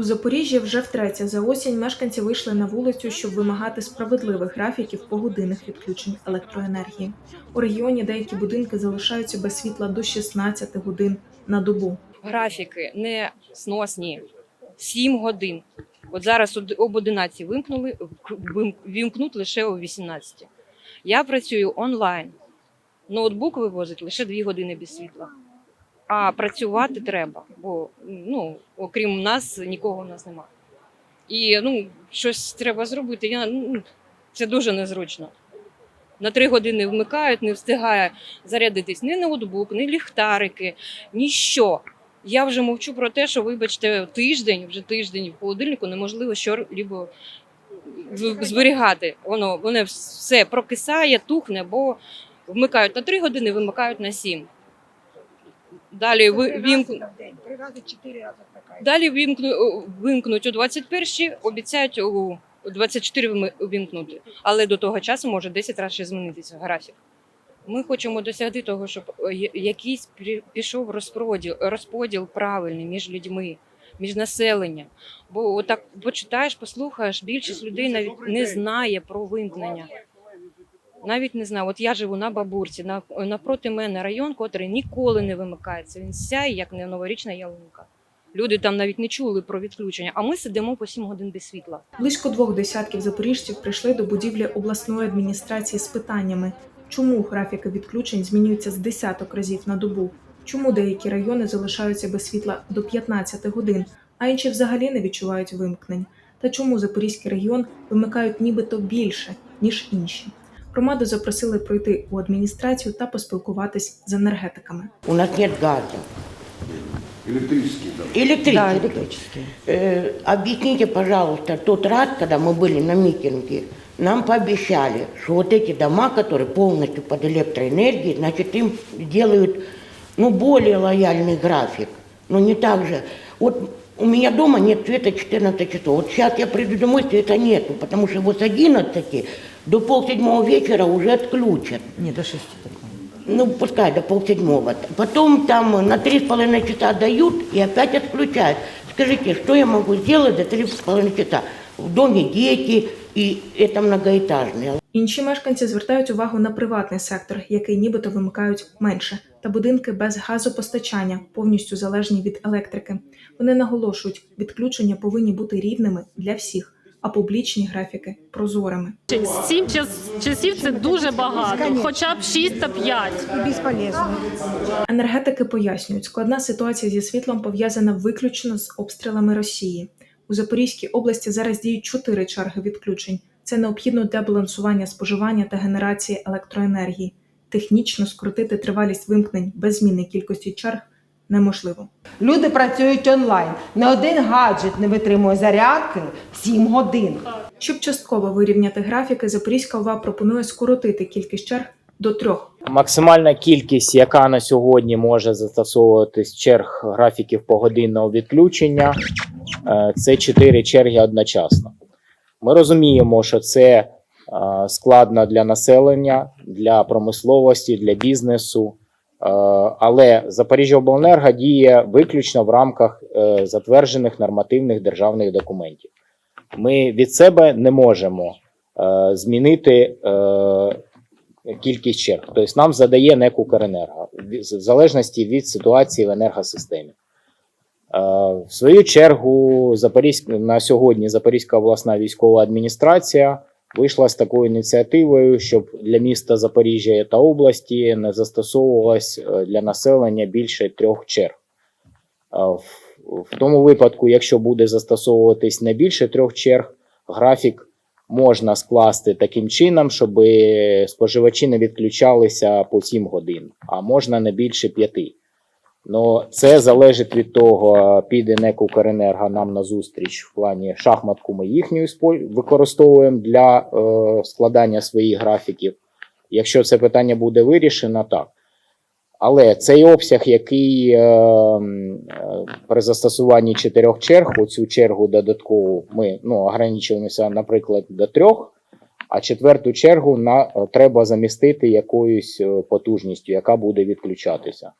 У Запоріжжі вже втретє за осінь мешканці вийшли на вулицю, щоб вимагати справедливих графіків погодинних відключень електроенергії. У регіоні деякі будинки залишаються без світла до 16 годин на добу. графіки не сносні. 7 годин. От зараз об 11 вимкнули, вим- вімкнуть лише о 18. Я працюю онлайн. Ноутбук вивозить лише 2 години без світла. А працювати треба, бо ну, окрім нас нікого в нас немає. І ну, щось треба зробити. Я, ну, це дуже незручно. На 3 години вмикають, не встигає зарядитись ні ноутбук, ні ліхтарики, ніщо. Я вже мовчу про те, що, вибачте, тиждень, вже тиждень в холодильнику неможливо що-либо зберігати. Воно, воно все прокисає, тухне, бо вмикають на 3 години, вимикають на 7. Далі ви, вімкну, Три рази, чотири рази далі вімкну, вимкнуть о 21 обіцяють у 24 вми- вімкнути. Але до того часу може 10 разів ще змінитися графік. Ми хочемо досягти того, щоб е, якийсь пі- пішов розподіл, розподіл правильний між людьми, між населенням. Бо отак почитаєш, послухаєш, більшість людей навіть не знає про вимкнення. Навіть не знаю. От я живу на бабурці, на, напроти мене район, котрий ніколи не вимикається. Він сяє, як не новорічна ялинка. Люди там навіть не чули про відключення, а ми сидимо по 7 годин без світла. Близько двох десятків запоріжців прийшли до будівлі обласної адміністрації з питаннями, чому графіки відключень змінюються з десяток разів на добу, чому деякі райони залишаються без світла до 15 годин, а інші взагалі не відчувають вимкнень, та чому Запорізький регіон вимикають нібито більше, ніж інші. Громаду запросили пройти у адміністрацію та поспілкуватись з енергетиками. У нас нет газа. Электрический, да. Электричество. Да, электрический. Э, объясните, пожалуйста, тот раз, когда мы были на митинге, нам пообещали, что вот эти дома, которые полностью под электроэнергией, значит, им делают, ну, более лояльный график. Но не так же. Вот у меня дома нет света 14 часов. Вот сейчас я приду домой, света нету, потому что его с 11 до полседьмого вечера уже отключат. Ні, до шести такого. Ну, пускай до полседьмого. Потом там на три с половиной часа дают и опять отключают. Скажите, что я могу сделать за три с половиной часа? В доме дети, и это многоэтажное. Інші мешканці звертають увагу на приватний сектор, який нібито вимикають менше, та будинки без газопостачання, повністю залежні від електрики. Вони наголошують, відключення повинні бути рівними для всіх, а публічні графіки прозорими. Сім час, часів це дуже багато, хоча б 6 та 5. І безполезно. Енергетики пояснюють, складна ситуація зі світлом пов'язана виключно з обстрілами Росії. У Запорізькій області зараз діють чотири черги відключень. Це необхідно для балансування споживання та генерації електроенергії. Технічно скоротити тривалість вимкнень без зміни кількості черг неможливо. Люди працюють онлайн. Не один гаджет не витримує зарядки 7 годин. Щоб частково вирівняти графіки, Запорізька ОВА пропонує скоротити кількість черг до трьох. Максимальна кількість, яка на сьогодні може застосовуватись черг графіків погодинного відключення, е, це 4 черги одночасно. Ми розуміємо, що це е, складно для населення, для промисловості, для бізнесу. Е, Але Запоріжжяобленерго діє виключно в рамках е, затверджених нормативних державних документів. Ми від себе не можемо е, змінити кількість черг. Тобто нам задає НЕК «Укренерго» в залежності від ситуації в енергосистемі. В свою чергу, на сьогодні Запорізька обласна військова адміністрація вийшла з такою ініціативою, щоб для міста Запоріжжя та області не застосовувалось е, для населення більше трьох черг. В тому випадку, якщо буде застосовуватись не більше трьох черг, графік можна скласти таким чином, щоб споживачі не відключалися по 7 годин, а можна не більше 5. Ну, це залежить від того, піде НЕК «Укренерго» нам на зустріч в плані шахматку. Ми їхню використовуємо для е, складання своїх графіків. Якщо це питання буде вирішено, так. Але цей обсяг, який е, е, при застосуванні чотирьох черг, оцю чергу додаткову, ми ну, ограничуємося, наприклад, до трьох, а четверту чергу на, е, треба замістити якоюсь е, потужністю, яка буде відключатися.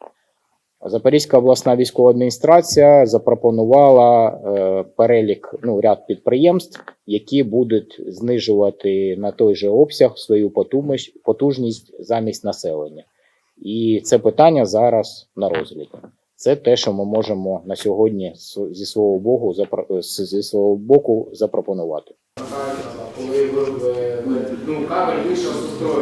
Запорізька обласна військова адміністрація запропонувала е, перелік ну, ряд підприємств, які будуть знижувати на той же обсяг свою потужність замість населення. І це питання зараз на розгляді. Це те, що ми можемо на сьогодні зі свого боку зі свого боку запропонувати. Коли ви, ну, кабель вийшов з строю.